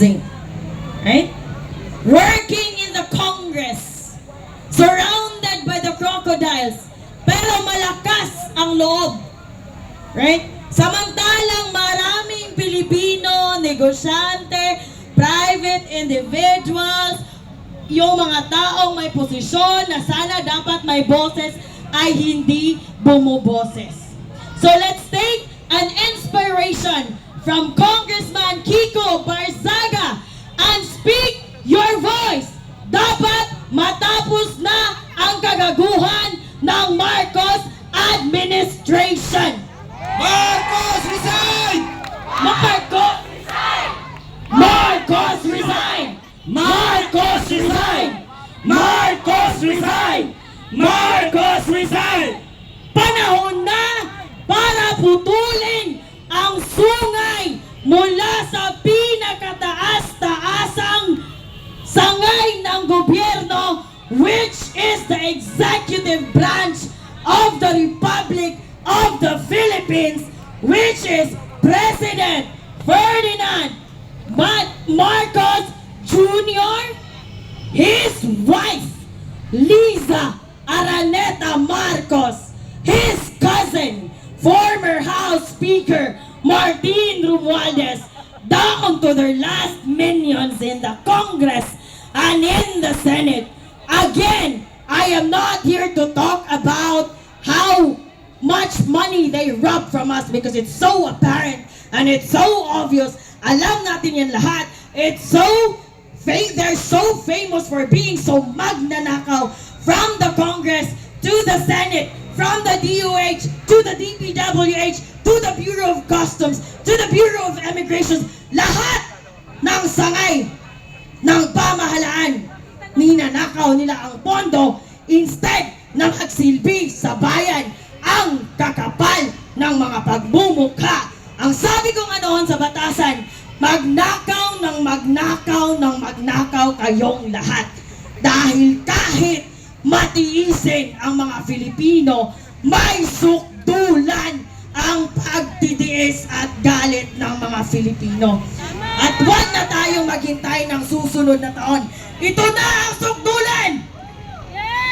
amazing. Right? Working in the Congress. Surrounded by the crocodiles. Pero malakas ang loob. Right? Samantalang maraming Pilipino, negosyante, private individuals, yung mga taong may posisyon na sana dapat may boses ay hindi bumuboses. So let's take an inspiration from Congressman Kiko Barzaga and speak your voice. Dapat matapos na ang kagaguhan ng Marcos administration. Marcos resign! Marcos! Marcos resign! Marcos resign! Marcos resign! Marcos resign! Panahon na para putulin mula sa pinakataas-taasang sangay ng gobyerno which is the executive branch of the Republic of the Philippines which is President Ferdinand Ma- Marcos Jr., his wife Liza Araneta Marcos, his cousin, former House Speaker Martin Romualdez, down to their last minions in the Congress and in the Senate. Again, I am not here to talk about how much money they rob from us because it's so apparent and it's so obvious. Alam natin yan lahat. It's so they're so famous for being so magnanakaw from the Congress to the Senate, from the DOH to the DPWH to the Bureau of Customs to the Bureau of Immigration. Lahat ng sangay ng pamahalaan ninanakaw nila ang pondo instead na magsilbi sa bayan ang kakapal ng mga pagmumukha. Ang sabi ko nga sa batasan, magnakaw ng magnakaw ng magnakaw kayong lahat. Matiisin ang mga Filipino, may sukdulan ang pagtitiis at galit ng mga Filipino. At huwag na tayong maghintay ng susunod na taon. Ito na ang sukdulan!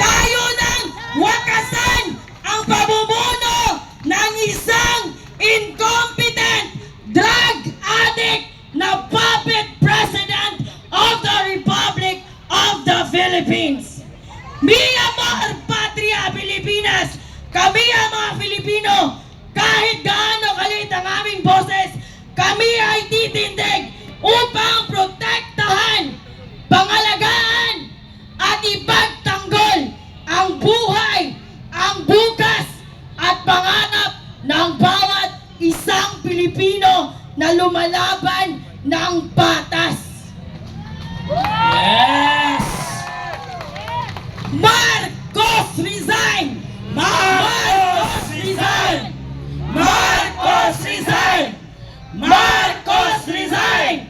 Tayo nang wakasan ang pamumuno ng isang incompetent drug addict na puppet president of the Republic of the Philippines. Mi amor patria Pilipinas! Kami ang mga Filipino, kahit gaano kalit ang aming boses, kami ay titindig upang protektahan, pangalagaan, at ipagtanggol ang buhay, ang bukas, at panganap ng bawat isang Pilipino na lumalaban ng patas. Yes! Marcos resign! Marcos resign! Marcos resign! Marcos resign!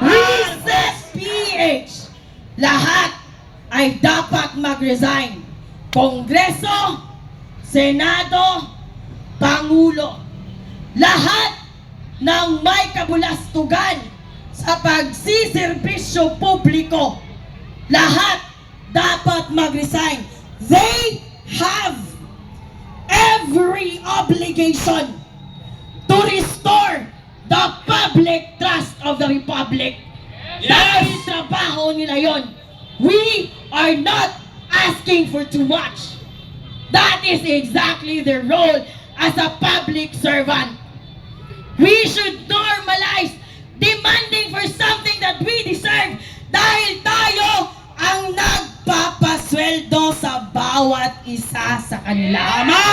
Recess PH! Lahat ay dapat mag-resign. Kongreso, Senado, Pangulo. Lahat ng may kabulastugan sa pagsiservisyo publiko. Lahat dapat mag-resign. They have every obligation to restore the public trust of the Republic. Dahil trabaho nila yon. We are not asking for too much. That is exactly their role as a public servant. We should normalize demanding for something bawat isa sa kanila. Ama!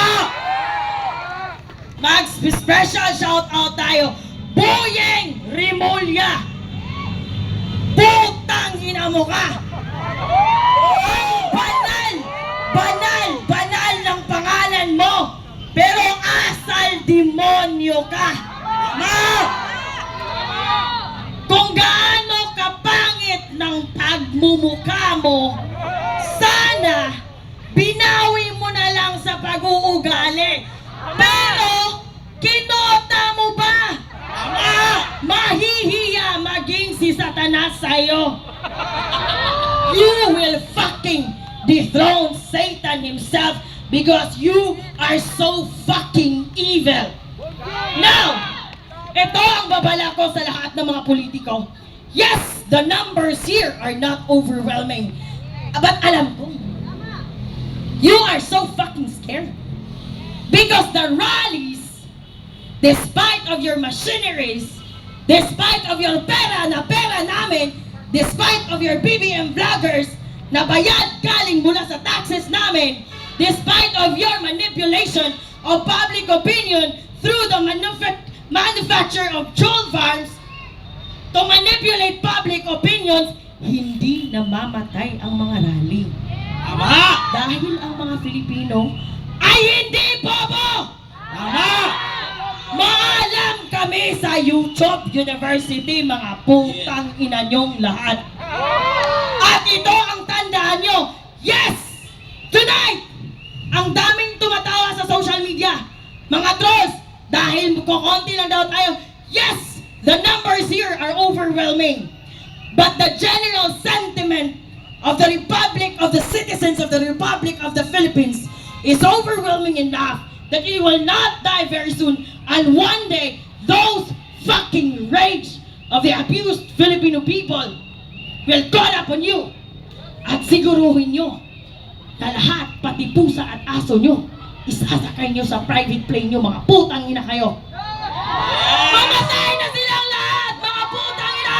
Mag-special shout out tayo. Boyeng Rimulya! Putang ina mo ka! Banal! Banal! Banal ng pangalan mo! Pero asal demonyo ka! Ma! Kung gaano kapangit ng pagmumukha mo, sana binawi mo na lang sa pag-uugali. Pero, kinota mo ba? Ma! Mahihiya maging si Satanas sa'yo. You will fucking dethrone Satan himself because you are so fucking evil. Now, ito ang babala ko sa lahat ng mga politiko. Yes, the numbers here are not overwhelming. But alam ko, you are so fucking scared. Because the rallies, despite of your machineries, despite of your pera na pera namin, despite of your BBM vloggers na bayad galing mula sa taxes namin, despite of your manipulation of public opinion through the manufa- manufacture of troll farms to manipulate public opinions, hindi namamatay ang mga rally. Tama! Dahil ang mga Filipino ay hindi bobo! Tama! Maalam kami sa YouTube University, mga putang ina nyong lahat. At ito ang tandaan nyo, yes! Tonight! Ang daming tumatawa sa social media. Mga trolls, dahil kukonti lang daw tayo, yes! The numbers here are overwhelming. But the general sentiment of the Republic, of the citizens of the Republic of the Philippines is overwhelming enough that you will not die very soon. And one day, those fucking rage of the abused Filipino people will call upon you at siguruhin nyo na lahat, pati pusa at aso nyo, isasakay nyo sa private plane nyo, mga putang ina kayo. Mamatay na silang lahat, mga putang ina!